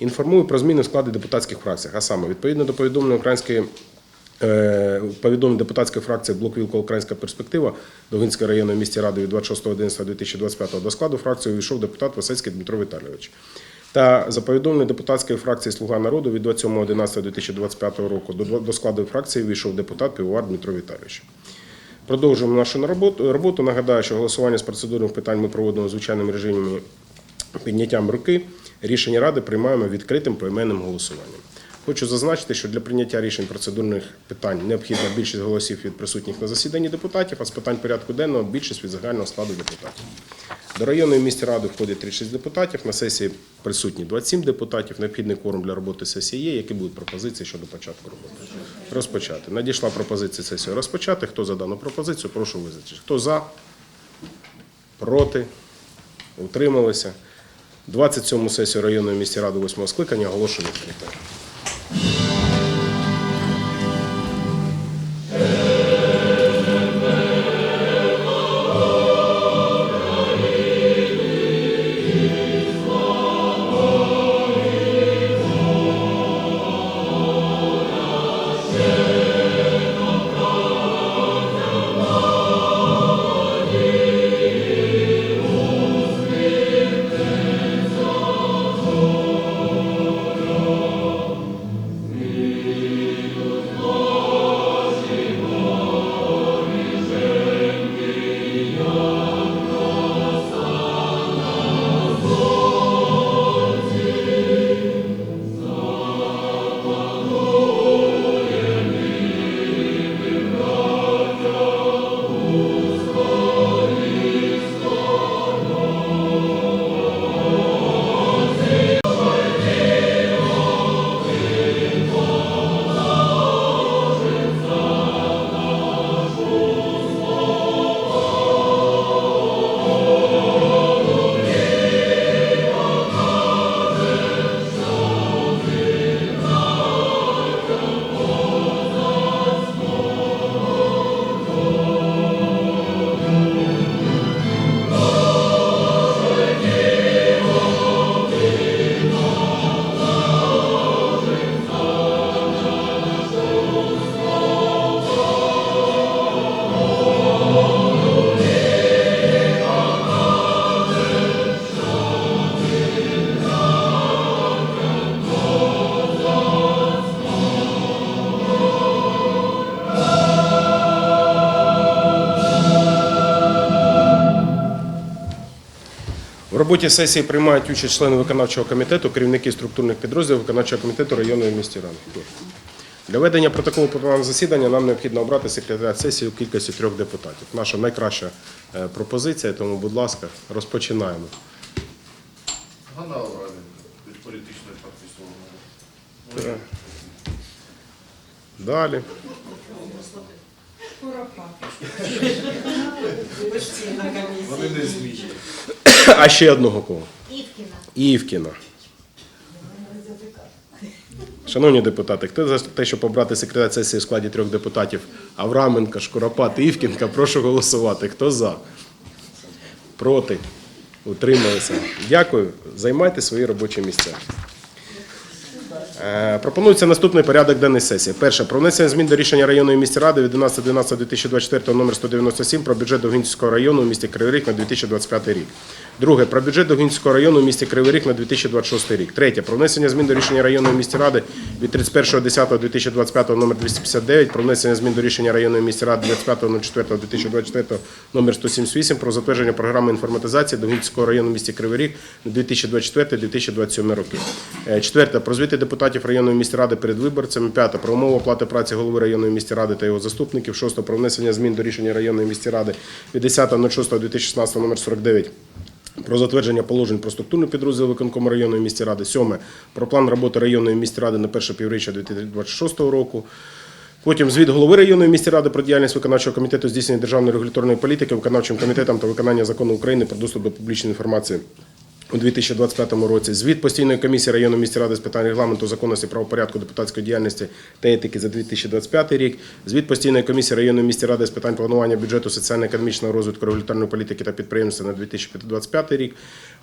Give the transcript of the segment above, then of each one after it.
Інформую про зміни в складі депутатських фракцій. А саме, відповідно до повідомлення української е, повідомлення депутатської фракції Блок Вілко Українська перспектива Довгинської районної міської ради від 26.11.2025 до складу фракції увійшов депутат Васильський Дмитро Віталійович. Та за повідомленням депутатської фракції Слуга народу від 27.11.2025 року до, складу фракції війшов депутат Півовар Дмитро Віталійович. Продовжуємо нашу роботу. Нагадаю, що голосування з процедурних питань ми проводимо в звичайному режимі підняттям руки. Рішення ради приймаємо відкритим поіменним голосуванням. Хочу зазначити, що для прийняття рішень процедурних питань необхідна більшість голосів від присутніх на засіданні депутатів, а з питань порядку денного більшість від загального складу депутатів. До районної міської ради входить 36 депутатів. На сесії присутні 27 депутатів. Необхідний кворум для роботи сесії є. Які будуть пропозиції щодо початку роботи? Розпочати. Надійшла пропозиція сесію розпочати. Хто за дану пропозицію, прошу визначити. Хто за? Проти? Утрималися? 27 сесію районної міської ради 8 скликання оголошую відкритою. Роботі сесії приймають участь члени виконавчого комітету, керівники структурних підрозділів виконавчого комітету районної місті ради. Для ведення протоколу планування засідання нам необхідно обрати секретаря сесії у кількості трьох депутатів. Наша найкраща е, пропозиція, тому, будь ласка, розпочинаємо. Ганна Авраменко від політичної партії. Далі. Вони не зміють. А ще одного кого? Івкіна. Івкіна. Шановні депутати, хто за те, щоб обрати секретаря сесії у складі трьох депутатів Авраменка, Шкуропат і Івкінка, прошу голосувати. Хто за? Проти? Утрималися. Дякую. Займайте свої робочі місця. Е, Пропонується наступний порядок денної сесії. Перше. Про внесення змін до рішення районної міської ради від 11.12.2024 номер 197 про бюджет Довгинського району у місті Кривий Ріг на 2025 рік. Друге. Про бюджет Довгинського району у місті Кривий Ріг на 2026 рік. Третє. Про внесення змін до рішення районної міської ради від 31.10.2025 номер 259 про внесення змін до рішення районної міської ради 25.04.2024 номер 178 про затвердження програми інформатизації Довгинського району у місті Кривий Ріг на 2024-2027 роки. Е, Четверте. Про звіти депутатів районної міської ради перед виборцями. П'яте. Про умови оплати праці голови районної міської ради та його заступників. Шосте. Про внесення змін до рішення районної міської ради від 10.06.2016 номер 49 про затвердження положень про структурну підрозділ виконкому районної місті ради. Сьоме про план роботи районної місті ради на перше півріччя 2026 року. Потім звіт голови районної місті ради про діяльність виконавчого комітету здійснення державної регуляторної політики, виконавчим комітетом та виконання закону України про доступ до публічної інформації. У 2025 році звіт постійної комісії районної міської ради з питань регламенту, законності, правопорядку, депутатської діяльності та етики за 2025 рік. Звіт постійної комісії районної міської ради з питань планування бюджету, соціально-економічного розвитку, регуляторної політики та підприємства на 2025 рік.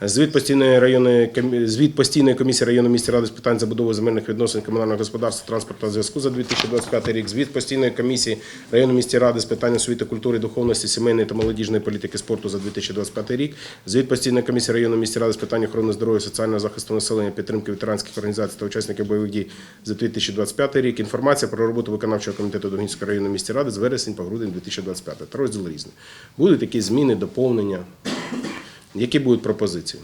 Звіт постійної районної звіт постійної комісії районної міської ради з питань забудови земельних відносин комунального господарства, транспорту та зв'язку за 2025 рік. Звіт постійної комісії районної міської ради з питань освіти, культури, духовності, сімейної та молодіжної політики спорту за 2025 рік. Звіт постійної комісії районної міської ради з питань охорони здоров'я, соціального захисту населення, підтримки ветеранських організацій та учасників бойових дій за 2025 рік. Інформація про роботу виконавчого комітету Донецької районної міської ради з вересень по грудень 2025. Та розділ різний. Будуть якісь зміни, доповнення. Які будуть пропозиції?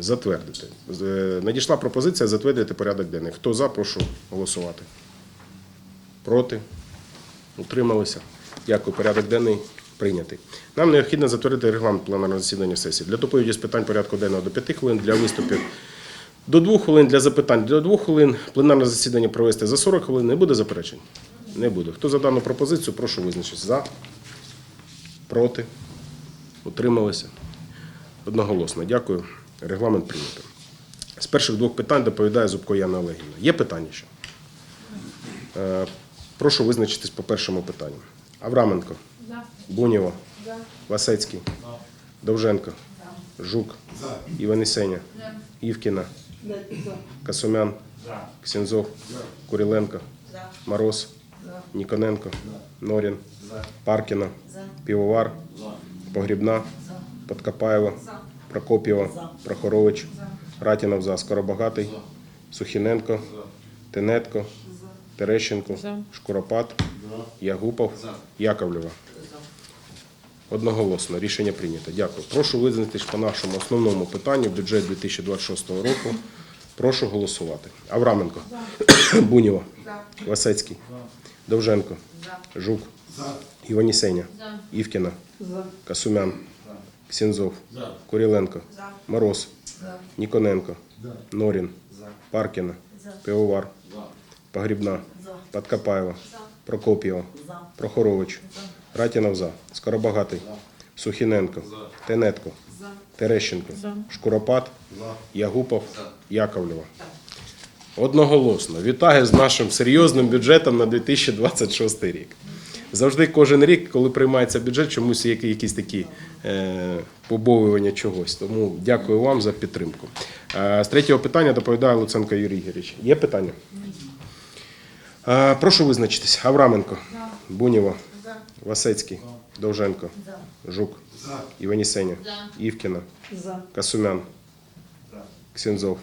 Затвердити. Е, Надійшла пропозиція затвердити порядок денний. Хто за, прошу голосувати. Проти? Утрималися. Дякую. Порядок денний прийнятий. Нам необхідно затвердити регламент пленарного засідання сесії. Для доповіді з питань порядку денного до 5 хвилин, для виступів до 2 хвилин, для запитань до 2 хвилин. Пленарне засідання провести за 40 хвилин. Не буде заперечень? Не буде. Хто за дану пропозицію, прошу визначитися. За? Проти? Утрималися? Одноголосно. Дякую. Регламент прийнято. З перших двох питань доповідає Зубко Яна Олегівна. Є питання ще? Е, Прошу визначитись по першому питанню. Авраменко. Бунєва. Васецький. Довженко. Жук. Іванісеня. Івкіна. Касумян. Ксензов. Куриленко. Мороз. Ніконенко. Норін. Паркіна. Півовар. Погрібна. Подкопаєва. Прокоп'єва. Прохорович. Ратінов за. Скоробагатий. Сухіненко. Тенетко. Терещенко. Шкуропат. Ягупов. Яковлєва. Одноголосно. Рішення прийнято. Дякую. Прошу визначитись по нашому основному питанню бюджет 2026 року. Прошу голосувати. Авраменко. Бунєва. Васецький. Довженко. Жук. Іванісеня. Івкіна. Касумян. Ксензов. Куриленко. Мороз. Ніконенко. Норін. Паркіна. Пивовар. Погрібна. Подкопаєва. Прокоп'єва. Прохорович. Ратінов за. Скоробагатий. Сухіненко. Тенетко. Терещенко. Шкуропат. Ягупов. Яковлєва. Одноголосно. Вітаю з нашим серйозним бюджетом на 2026 рік. Завжди кожен рік, коли приймається бюджет, чомусь є якісь такі е, побоювання чогось. Тому дякую вам за підтримку. Е, з третього питання доповідає Луценко Юрій Ігорович. Є питання? Е, прошу визначитись. Авраменко. Бунєва. Васецький. Довженко. Жук. Іванісеня. Івкіна. Касумян. Ксензов.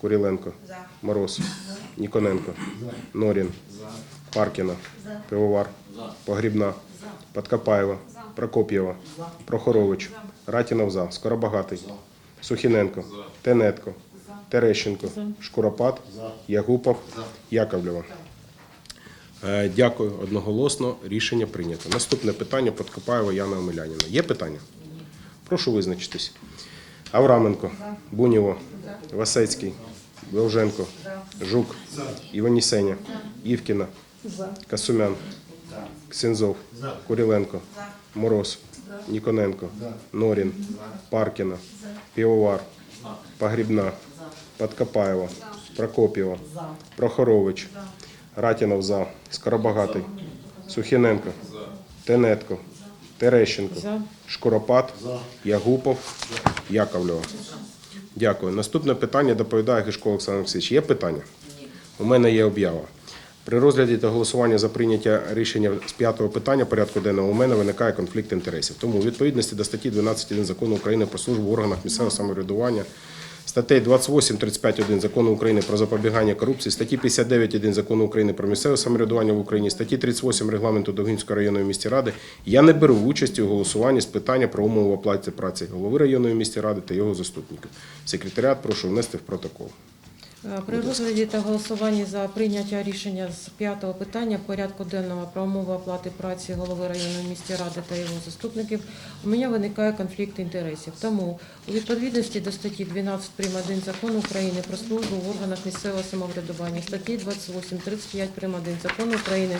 Куриленко. Мороз. Ніконенко. Норін. Паркіна. Пивовар. Погрібна. Подкопаєва. Прокоп'єва. Прохорович. Ратінов за. Скоробагатий. Сухіненко. Тенетко. Терещенко. Шкуропат. Ягупов. Яковлєва. Е, Дякую одноголосно. Рішення прийнято. Наступне питання Подкопаєва Яна Омеляніна. Є питання? Прошу визначитись. Авраменко, Бунєво, Васецький, Довженко, Жук, Іванісеня, Івкіна, Касумян, Ксензов, Куриленко, Мороз, Ніконенко, Норін, Паркіна, Півовар, Погрібна, Подкопаєва, Прокоп'єва, Прохорович, Ратінов за, Скоробагатий, Сухіненко, Тенетко, Терещенко, Шкуропат, Ягупов, Яковлєва. Дякую. Наступне питання доповідає Гишко Олександр Олексійович. Є питання? У мене є об'ява. При розгляді та голосуванні за прийняття рішення з п'ятого питання порядку денного у мене виникає конфлікт інтересів. Тому у відповідності до статті 12.1 закону України про службу в органах місцевого самоврядування, статей 28, 35.1 закону України про запобігання корупції, статті 59.1 закону України про місцеве самоврядування в Україні, статті 38 регламенту Довгинської районної місті ради я не беру участі у голосуванні з питання про умови оплати праці голови районної місті ради та його заступників. Секретаріат прошу внести в протокол. Е, При розгляді та голосуванні за прийняття рішення з п'ятого питання порядку денного про умови оплати праці голови районної міської ради та його заступників у мене виникає конфлікт інтересів. Тому у відповідності до статті 12 прим. 1 закону України про службу в органах місцевого самоврядування, статті 28, 35 прим. 1 закону України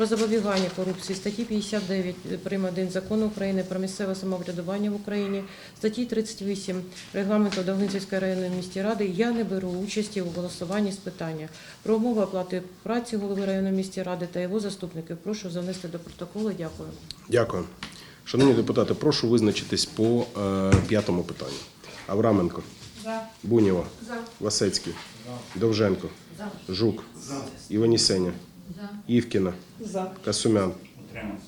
про запобігання корупції, статті 59 прим. 1 закону України про місцеве самоврядування в Україні, статті 38 регламенту Довгинцівської районної міської ради я не беру участі у голосуванні з питання про умови оплати праці голови районної міської ради та його заступників. Прошу занести до протоколу. Дякую. Дякую. Шановні депутати, прошу визначитись по е, п'ятому питанню. Авраменко, За. Бунєва, За. Васецький, Довженко, За. Жук, Іванісеня, За. Івкіна. За. Касумян. Утримався.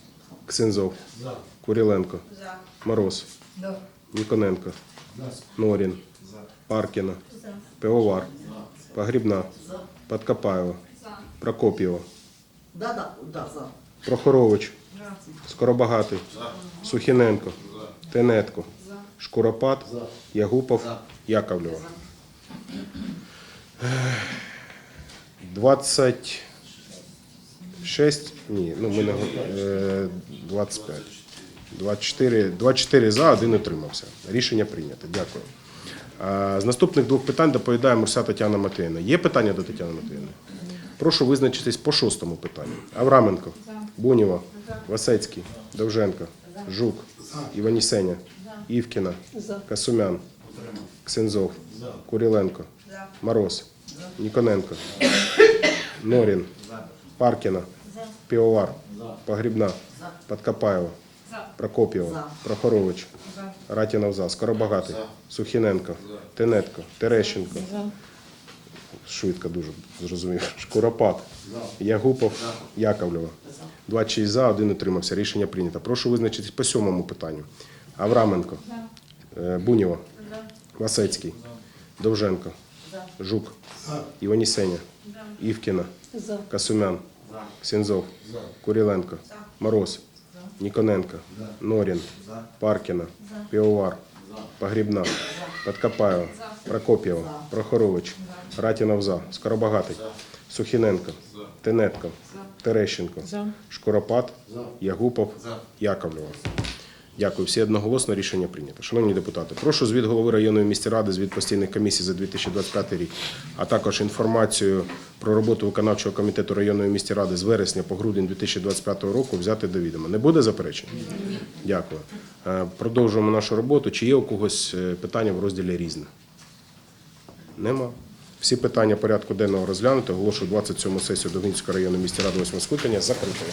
Ксензов. За. Куріленко. За. Мороз. За. Ніконенко. За. Норін. За. Паркіна. За. Пивовар. За. Погрібна. За. Подкопаєва. За. Прокоп'єва. Да, да, да, за. Прохорович. За. Скоробагатий. За. Сухіненко. За. Тенетко. За. Шкуропат. За. Ягупов. За. Яковлєва. 20 6, ні, ну ми не 25. 24, 24 за, один утримався. Рішення прийнято. Дякую. З наступних двох питань доповідає Мурся Тетяна Матвіївна. Є питання до Тетяни Матвіївни? Прошу визначитись по шостому питанню. Авраменко, Бунєва, Васецький, Довженко, Жук, Іванісеня, Івкіна, Касумян, Ксензов, Куріленко, Мороз, Ніконенко, Норін, Паркіна, Півовар, Погрібна, Подкопаєва, Прокоп'єва, Прохорович, Ратінов за, Скоробагатий, Сухіненко, Тенетко, Терещенко, За. швидко дуже зрозумів. Шкуропат, Ягупов, Яковлєва. 26 за, один утримався. Рішення прийнято. Прошу визначитись по сьомому питанню. Авраменко, е, Бунєва, Васецький, Довженко, Жук, Іванісеня, Івкіна, Касумян, Ксензов, Куріленко, Мороз, Ніконенко, Норін, Паркіна, Півовар, Погрібна, Подкопаєва, Прокоп'єва, Прохорович, Ратінов за, Скоробагатий, Сухіненко, Тенетко, Терещенко, За. Шкуропат, Ягупов, Яковлєва. Дякую. Всі одноголосно рішення прийнято. Шановні депутати, прошу звіт голови районної міської ради, звіт постійних комісій за 2025 рік, а також інформацію про роботу виконавчого комітету районної міської ради з вересня по грудень 2025 року взяти до відома. Не буде заперечень? Дякую. Е, Продовжуємо нашу роботу. Чи є у когось е, питання в розділі різне? Нема. Всі питання порядку денного розглянути. Оголошую 27 сесію Довгинської районної міської ради 8 скликання закритою.